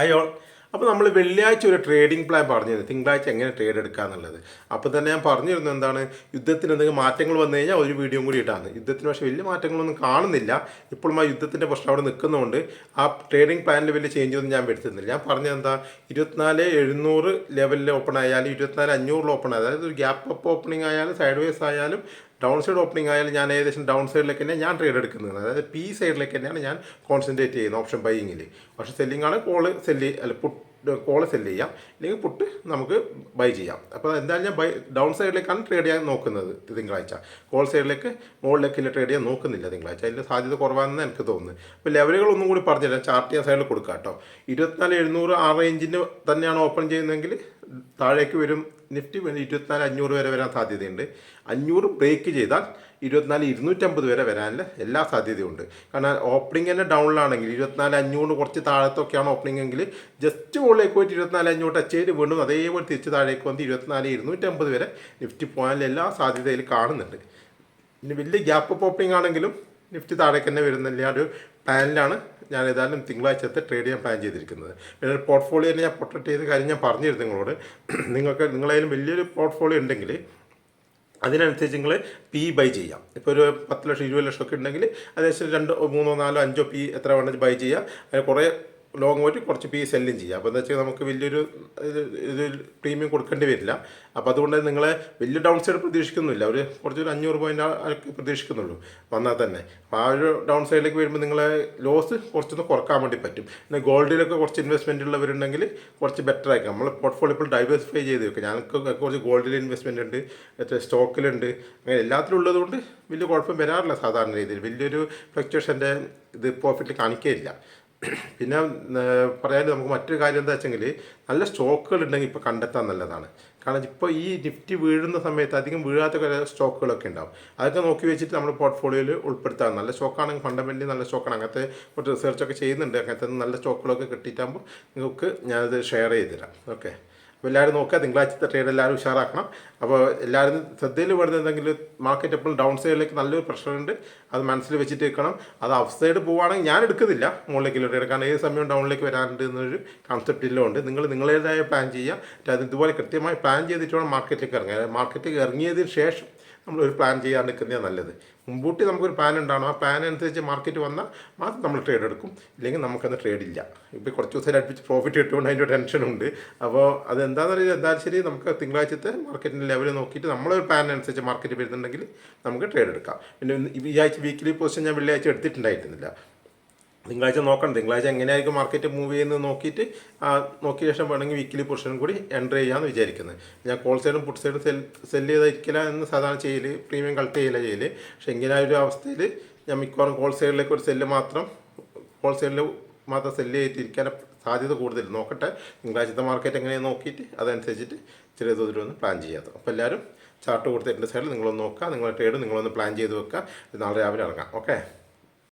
Hi all അപ്പോൾ നമ്മൾ വെള്ളിയാഴ്ച ഒരു ട്രേഡിംഗ് പ്ലാൻ പറഞ്ഞിരുന്നു. തിങ്കളാഴ്ച എങ്ങനെ ട്രേഡ് എടുക്കുക എന്നുള്ളത്. അപ്പോൾ തന്നെ ഞാൻ പറഞ്ഞിരുന്നു എന്താണ് യുദ്ധത്തിന് എന്തെങ്കിലും മാറ്റങ്ങൾ വന്നു കഴിഞ്ഞാൽ ഒരു വീഡിയോ കൂടി ഇട്ടാണ് യുദ്ധത്തിന് പക്ഷേ വലിയ മാറ്റങ്ങളൊന്നും കാണുന്നില്ല. ഇപ്പോഴും ആ യുദ്ധത്തിന്റെ പ്രശ്നം അവിടെ നിൽക്കുന്നതുകൊണ്ട് ആ ട്രേഡിംഗ് പ്ലാനിൽ വലിയ ചേഞ്ച് ഒന്നും ഞാൻ വരുത്തുന്നില്ല. ഞാൻ പറഞ്ഞത് എന്താ ഇരുപത്തിനാല് എഴുന്നൂറ് ലെവലിൽ ഓപ്പൺ ആയാലും ഇരുപത്തിനാല് അഞ്ഞൂറിൽ ഓപ്പൺ ആയാലും അതായത് ഒരു ഗ്യാപ്പ് അപ്പ് ഓപ്പണിംഗ് ആയാലും സൈഡ് വേസ് ആയാലും ഡൗൺ സൈഡ് ഓപ്പണിംഗ് ആയാലും ഞാൻ ഏകദേശം ഡൗൺ സൈഡിലേക്ക് തന്നെ ഞാൻ ട്രേഡ് എടുക്കുന്നത്. അതായത് പി സൈഡിലേക്ക് തന്നെയാണ് ഞാൻ കോൺസെൻട്രേറ്റ് ചെയ്യുന്നത് ഓപ്ഷൻ ബൈയിങ്ങിൽ പക്ഷേ സെല്ലിംഗ് ആണ് കോൾ സെല്ല് അല്ല പുട്ട് കോൾ സെല്ല് ചെയ്യാം. അല്ലെങ്കിൽ പുട്ട് നമുക്ക് ബൈ ചെയ്യാം. അപ്പോൾ എന്തായാലും ഞാൻ ബൈ ഡൗൺ സൈഡിലേക്കാണ് ട്രേഡ് ചെയ്യാൻ നോക്കുന്നത് തിങ്കളാഴ്ച. കോൾ സൈഡിലേക്ക് മുകളിലേക്കില്ല ട്രേഡ് ചെയ്യാൻ നോക്കുന്നില്ല തിങ്കളാഴ്ച. അതിന്റെ സാധ്യത കുറവാണെന്ന് എനിക്ക് തോന്നുന്നു അപ്പോൾ ലെവലുകൾ ഒന്നും കൂടി പറഞ്ഞുതരാം. ചാർട്ട് ചെയ്യാൻ സൈഡിൽ കൊടുക്കാം കേട്ടോ. ഇരുപത്തിനാല് എഴുന്നൂറ് ആ റേഞ്ചിന് തന്നെയാണ് ഓപ്പൺ ചെയ്യുന്നതെങ്കിൽ താഴേക്ക് വരും നിഫ്റ്റി ഇരുപത്തിനാല് അഞ്ഞൂറ് വരെ വരാൻ സാധ്യതയുണ്ട്. അഞ്ഞൂറ് ബ്രേക്ക് ചെയ്താൽ ഇരുപത്തിനാല് ഇരുന്നൂറ്റമ്പത് വരെ വരാനുള്ള എല്ലാ സാധ്യതയുണ്ട്. കാരണം ഓപ്പണിംഗ് തന്നെ ഡൗണിലാണെങ്കിൽ ഇരുപത്തിനാല് അഞ്ഞൂറ് കുറച്ച് താഴത്തൊക്കെയാണ് ഓപ്പണിംഗ് എങ്കിൽ ജസ്റ്റ് മുകളിലേക്ക് പോയിട്ട് ഇരുപത്തിനാല് അഞ്ഞൂറ് ടച്ച് ചെയ്ത് വീണ്ടും അതേപോലെ തിരിച്ച് താഴേക്ക് വന്ന് ഇരുപത്തിനാല് ഇരുന്നൂറ്റമ്പത് വരെ നിഫ്റ്റി പോകാനുള്ള എല്ലാ സാധ്യതയിൽ കാണുന്നുണ്ട്. പിന്നെ വലിയ ഗ്യാപ്പ് ഓപ്പണിംഗ് ആണെങ്കിലും നിഫ്റ്റി താഴേക്ക് തന്നെ വരുന്നില്ല ഒരു പ്ലാനിലാണ് ഞാൻ ഏതായാലും തിങ്കളാഴ്ചത്തെ ട്രേഡ് ചെയ്യാൻ പ്ലാൻ ചെയ്തിരിക്കുന്നത്. പിന്നെ ഒരു പോർട്ട്ഫോളിയോ ഞാൻ പ്രൊട്ടക്ട് ചെയ്ത കാര്യം ഞാൻ പറഞ്ഞിരുന്നു നിങ്ങളോട്. നിങ്ങൾക്ക് നിങ്ങളതിലും വലിയൊരു പോർട്ട്ഫോളിയോ ഉണ്ടെങ്കിൽ അതിനനുസരിച്ച് നിങ്ങൾ പി ബൈ ചെയ്യാം. ഇപ്പോൾ ഒരു പത്ത് ലക്ഷം ഇരുപത് ലക്ഷം ഒക്കെ ഉണ്ടെങ്കിൽ അതേശം രണ്ടോ മൂന്നോ നാലോ അഞ്ചോ പി എത്ര വേണമെങ്കിൽ ബൈ ചെയ്യാം. അതിന് കുറേ ലോങ് പോയിട്ട് കുറച്ച് പി സെല്ലും ചെയ്യാം. അപ്പോൾ എന്താ വെച്ചാൽ നമുക്ക് വലിയൊരു ഇത് പ്രീമിയം കൊടുക്കേണ്ടി വരില്ല. അപ്പോൾ അതുകൊണ്ട് നിങ്ങളെ വലിയ ഡൗൺ സൈഡ് പ്രതീക്ഷിക്കുന്നില്ല ഒരു കുറച്ചൊരു അഞ്ഞൂറ് പോയിന്റ് ഒക്കെ പ്രതീക്ഷിക്കുന്നുള്ളൂ. വന്നാൽ തന്നെ. അപ്പോൾ ആ ഒരു ഡൗൺ സൈഡിലേക്ക് വരുമ്പോൾ നിങ്ങളെ ലോസ് കുറച്ചൊന്ന് കുറയ്ക്കാൻ വേണ്ടി പറ്റും. പിന്നെ ഗോൾഡിലൊക്കെ കുറച്ച് ഇൻവെസ്റ്റ്മെന്റ് ഉള്ളവരുണ്ടെങ്കിൽ കുറച്ച് ബെറ്റർ ആയിരിക്കും. നമ്മൾ പോർട്ട്ഫോളിയോ ഇപ്പോൾ ഡൈവേഴ്സിഫൈ ചെയ്ത് വെക്കുക ഞങ്ങൾക്ക് കുറച്ച് ഗോൾഡിൽ ഇൻവെസ്റ്റ്മെന്റ് ഉണ്ട് മറ്റേ സ്റ്റോക്കിലുണ്ട് അങ്ങനെ എല്ലാത്തിലും ഉള്ളതുകൊണ്ട് വലിയ കുഴപ്പം വരാറില്ല സാധാരണ രീതിയിൽ. വലിയൊരു ഫ്ലക്ച്വേഷന്റെ ഇത് പ്രോഫിറ്റ് കാണിക്കുകയില്ല പിന്നെ പറയാൻ നമുക്ക് മറ്റൊരു കാര്യം എന്താ വെച്ചെങ്കിൽ നല്ല സ്റ്റോക്കുകൾ ഉണ്ടെങ്കിൽ ഇപ്പോൾ കണ്ടെത്താൻ നല്ലതാണ്. കാരണം ഇപ്പോൾ ഈ നിഫ്റ്റി വീഴുന്ന സമയത്ത് അധികം വീഴാത്ത സ്റ്റോക്കുകളൊക്കെ ഉണ്ടാവും. അതൊക്കെ നോക്കി വെച്ചിട്ട് നമ്മൾ പോർട്ട്ഫോളിയോയിൽ ഉൾപ്പെടുത്താം. നല്ല സ്റ്റോക്കാണെങ്കിൽ ഫണ്ടമെന്റലി നല്ല സ്റ്റോക്കാണ്. അങ്ങനത്തെ കുറച്ച് റിസർച്ചൊക്കെ ചെയ്യുന്നുണ്ട്. അങ്ങനത്തെ നല്ല സ്റ്റോക്കുകളൊക്കെ കിട്ടിയിട്ടാകുമ്പോൾ നിങ്ങൾക്ക് ഞാനത് ഷെയർ ചെയ്തുതരാം. ഓക്കെ അപ്പോൾ എല്ലാവരും നോക്കുക. തിങ്കളാഴ്ചത്തെ ട്രേഡ് എല്ലാവരും ഉഷാറാക്കണം. അപ്പോൾ എല്ലാവരും ശ്രദ്ധയിൽ പെടുന്ന എന്തെങ്കിലും മാർക്കറ്റ് എപ്പോഴും ഡൗൺ സൈഡിലേക്ക് നല്ലൊരു പ്രഷറുണ്ട് അത് മനസ്സിൽ വെച്ചിട്ട് വെക്കണം. അത് അപ്പ് സൈഡ് പോവുകയാണെങ്കിൽ ഞാൻ എടുക്കുന്നില്ല മുകളിലേക്ക് ട്രേഡ് കാരണം ഏത് സമയം ഡൗണിലേക്ക് വരാനുണ്ട് എന്നൊരു കൺസെപ്റ്റ് ഇല്ലുണ്ട്. നിങ്ങൾ നിങ്ങളുടേതായ പ്ലാൻ ചെയ്യുക. അത് ഇതുപോലെ കൃത്യമായി പ്ലാൻ ചെയ്തിട്ട് വേണം മാർക്കറ്റിലേക്ക് ഇറങ്ങുക മാർക്കറ്റിലേക്ക് ഇറങ്ങിയതിന് ശേഷം നമ്മൾ ഒരു പ്ലാൻ ചെയ്യാൻ നിൽക്കുന്നതാണ് നല്ലത്. മുൻകൂട്ടി നമുക്കൊരു പ്ലാൻ ഉണ്ടാവണം. ആ പ്ലാൻ അനുസരിച്ച് മാർക്കറ്റ് വന്നാൽ മാത്രം നമ്മൾ ട്രേഡ് എടുക്കും. ഇല്ലെങ്കിൽ നമുക്കന്ന് ട്രേഡ് ഇല്ല. ഇപ്പോൾ കുറച്ച് ദിവസം അടുപ്പിച്ച് പ്രോഫിറ്റ് കിട്ടുകൊണ്ട് അതിന്റെ ടെൻഷനുണ്ട് അപ്പോൾ അതെന്താണെന്ന് അറിയില്ല എന്തായാലും ശരി നമുക്ക് തിങ്കളാഴ്ചത്തെ മാർക്കറ്റിന്റെ ലെവൽ നോക്കിയിട്ട് നമ്മളൊരു പ്ലാൻ അനുസരിച്ച് മാർക്കറ്റ് വരുന്നുണ്ടെങ്കിൽ നമുക്ക് ട്രേഡ് എടുക്കാം. പിന്നെ ഈ ആഴ്ച വീക്കിലി പൊസിഷൻ ഞാൻ വെള്ളിയാഴ്ച എടുത്തിട്ടുണ്ടായിരുന്നില്ല. തിങ്കളാഴ്ച നോക്കണം. തിങ്കളാഴ്ച എങ്ങനെയായിരിക്കും മാർക്കറ്റ് മൂവ് ചെയ്യുന്നത് നോക്കിയിട്ട് നോക്കിയ ശേഷം വേണമെങ്കിൽ വീക്കിലി പൊസിഷൻ കൂടി എന്റർ ചെയ്യാമെന്ന് വിചാരിക്കുന്നത് ഞാൻ കോൾ സൈഡും പുട്ട് സൈഡും സെൽ സെല്ല് ചെയ്തിരിക്കില്ല എന്ന് സാധാരണ ചെയ്യൽ പ്രീമിയം കളക്ട് ചെയ്യില്ല ചെയ്യൽ പക്ഷേ ഇങ്ങനെ ഒരു അവസ്ഥയിൽ ഞാൻ മിക്കവാറും കോൾ സൈഡിലേക്ക് ഒരു സെല്ല് മാത്രം കോൾ സൈഡിൽ മാത്രം സെല്ല് ചെയ്തിരിക്കാൻ സാധ്യത കൂടുതൽ നോക്കട്ടെ തിങ്കളാഴ്ചത്തെ മാർക്കറ്റ് എങ്ങനെയാണ് നോക്കിയിട്ട് അതനുസരിച്ചിട്ട് ചെറിയ തോതിൽ ഒന്ന് പ്ലാൻ ചെയ്യാത്തത് അപ്പോൾ എല്ലാവരും ചാർട്ട് കൊടുത്തിട്ടുണ്ട് സൈഡിൽ നിങ്ങളൊന്ന് നോക്കുക. നിങ്ങളുടെ ട്രേഡ് നിങ്ങളൊന്ന് പ്ലാൻ ചെയ്ത് വെക്കുക. നാളെ രാവിലെ ഇറങ്ങാം. ഓക്കെ